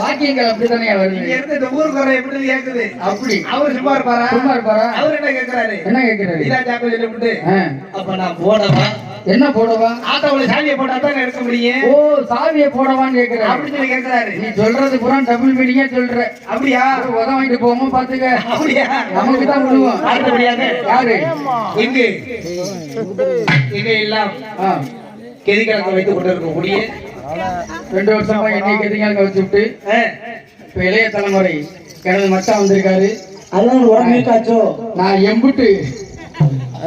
வாக்கியங்கள் அப்படித்தானே வருது? இருந்து இந்த ஊர் குறை எப்படி கேக்குது? அப்படி. அவரு சும்மா இருப்பாரா? சும்மா இருப்பாரா? அவரு என்ன கேக்குறாரு? என்ன கேட்கிறாரு இதா ஜாக்கு சொல்லிவிட்டு ஆ, அப்ப நான் போடவா? என்ன போடவா? ஆட்டோவுல சாவியை போட்டா தான் எடுக்க முடியும்? ஓ சாவியை போடவான்னு கேக்குறாரு. அப்படி சொல்லி கேக்குறாரு. நீ சொல்றது பூரா டபுள் மீனிங்கா சொல்ற. அப்படியா? உதவ வாங்கிட்டு போவோமா பாத்துக்க அப்படியா? நமக்கு தான் விடுவோம் அடுத்தபடியாக யாரு? இங்கு. இங்க எல்லாம் ஆ, கெதிக்கணக்கு வைத்துக் கொண்டிருக்கக்கூடிய ரெண்டு வருஷமா என்னை கெதிங்க வச்சு விட்டு இப்ப இளைய தலைமுறை எனது மச்சான் வந்திருக்காரு. அதான் உடம்புக்காச்சோ நான் எம்புட்டு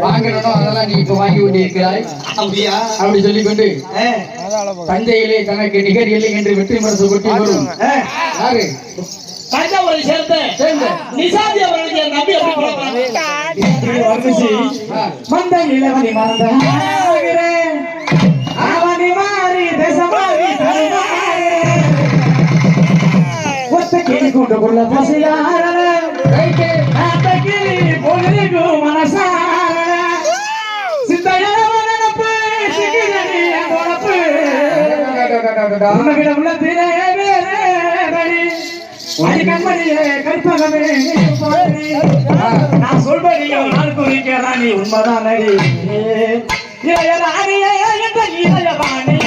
வாங்கணும் அதெல்லாம் நீ இப்ப வாங்கி கொண்டு இருக்கிறாய் அப்படியா? அப்படி சொல்லிக்கொண்டு ஆ, தஞ்சையிலே தனக்கு நிகர் இல்லை என்று வெற்றி மரசு கொட்டி வரும். யாரு? தஞ்சாவூரை சேர்ந்த அவர்களுக்கு என் நம்பி அப்படி மந்த இளவனி மறந்த கூட்ட வேறேறி அடி கண்மணியே கற்பகமே நீ போற்றி. நான் சொல்படியும் குறிக்கிறா நீ உண்மைதான் நடி இளையராணியே என்ற இளையவாணியே பாணி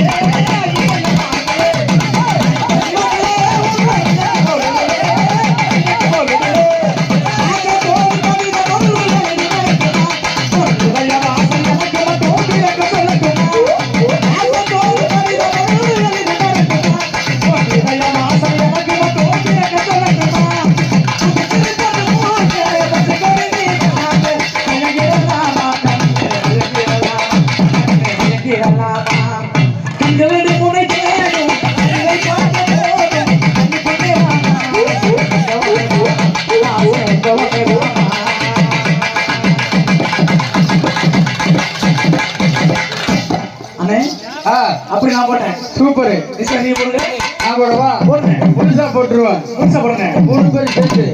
அண்ணே. ஆ, அப்படி நான் போட்டேன். சூப்பர். நீ போடுங்க நான் போடவா? போடுங்க முழுசா போட்டுருவேன் முழுசா போடுங்க மூணு பேர் சேர்த்து